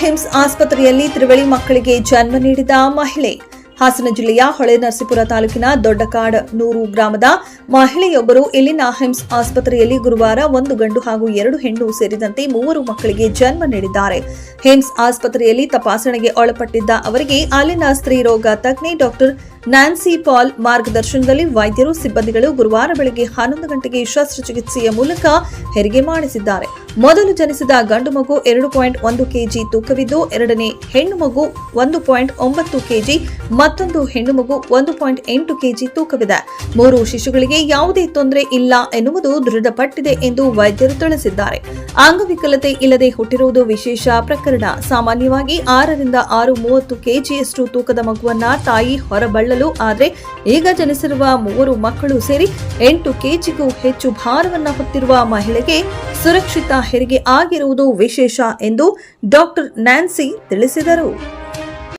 Hymns ಆಸ್ಪತ್ರೆಯಲ್ಲಿ ತ್ರಿವಳಿ ಮಕ್ಕಳಿಗೆ ಜನ್ಮ ನೀಡಿದ ಮಹಿಳೆ. ಹಾಸನ ಜಿಲ್ಲೆಯ ಹೊಳೆನರಸೀಪುರ ತಾಲೂಕಿನ ದೊಡ್ಡಕಾಡ್ ನೂರು ಗ್ರಾಮದ ಮಹಿಳೆಯೊಬ್ಬರು ಇಲ್ಲಿನ ಹಿಮ್ಸ್ ಆಸ್ಪತ್ರೆಯಲ್ಲಿ ಗುರುವಾರ ಒಂದು ಗಂಡು ಹಾಗೂ ಎರಡು ಹೆಣ್ಣು ಸೇರಿದಂತೆ ಮೂವರು ಮಕ್ಕಳಿಗೆ ಜನ್ಮ ನೀಡಿದ್ದಾರೆ. ಹಿಮ್ಸ್ ಆಸ್ಪತ್ರೆಯಲ್ಲಿ ತಪಾಸಣೆಗೆ ಒಳಪಟ್ಟಿದ್ದ ಅವರಿಗೆ ಅಲ್ಲಿನ ಸ್ತ್ರೀರೋಗ ತಜ್ಞೆ ಡಾಕ್ಟರ್ ನ್ಯಾನ್ಸಿ ಪಾಲ್ ಮಾರ್ಗದರ್ಶನದಲ್ಲಿ ವೈದ್ಯರು, ಸಿಬ್ಬಂದಿಗಳು ಗುರುವಾರ ಬೆಳಗ್ಗೆ ಹನ್ನೊಂದು ಗಂಟೆಗೆ ಶಸ್ತ್ರಚಿಕಿತ್ಸೆಯ ಮೂಲಕ ಹೆರಿಗೆ ಮಾಡಿಸಿದ್ದಾರೆ. ಮೊದಲು ಜನಿಸಿದ ಗಂಡು ಮಗು ಎರಡು ಪಾಯಿಂಟ್ ಒಂದು ಕೆಜಿ ತೂಕವಿದ್ದು, ಎರಡನೇ ಹೆಣ್ಣು ಮಗು ಒಂದು ಪಾಯಿಂಟ್ ಒಂಬತ್ತು ಕೆಜಿ, ಮತ್ತೊಂದು ಹೆಣ್ಣು ಮಗು ಒಂದು ಪಾಯಿಂಟ್ ಎಂಟು ಕೆಜಿ ತೂಕವಿದೆ. ಮೂರು ಶಿಶುಗಳಿಗೆ ಯಾವುದೇ ತೊಂದರೆ ಇಲ್ಲ ಎನ್ನುವುದು ದೃಢಪಟ್ಟಿದೆ ಎಂದು ವೈದ್ಯರು ತಿಳಿಸಿದ್ದಾರೆ. ಅಂಗವಿಕಲತೆ ಇಲ್ಲದೆ ಹುಟ್ಟಿರುವುದು ವಿಶೇಷ ಪ್ರಕರಣ. ಸಾಮಾನ್ಯವಾಗಿ ಆರರಿಂದ ಆರು ಮೂವತ್ತು ಕೆಜಿಯಷ್ಟು ತೂಕದ ಮಗುವನ್ನ ತಾಯಿ ಹೊರಬಳ್ಳಲು ಆದರೆ ಈಗ ಜನಿಸಿರುವ ಮೂವರು ಮಕ್ಕಳು ಸೇರಿ ಎಂಟು ಕೆಜಿಗೂ ಹೆಚ್ಚು ಭಾರವನ್ನು ಹೊತ್ತಿರುವ ಮಹಿಳೆಗೆ ಸುರಕ್ಷಿತ ಹೆರಿಗೆ ಆಗಿರುವುದು ವಿಶೇಷ ಎಂದು ಡಾಕ್ಟರ್ ನ್ಯಾನ್ಸಿ ತಿಳಿಸಿದರು.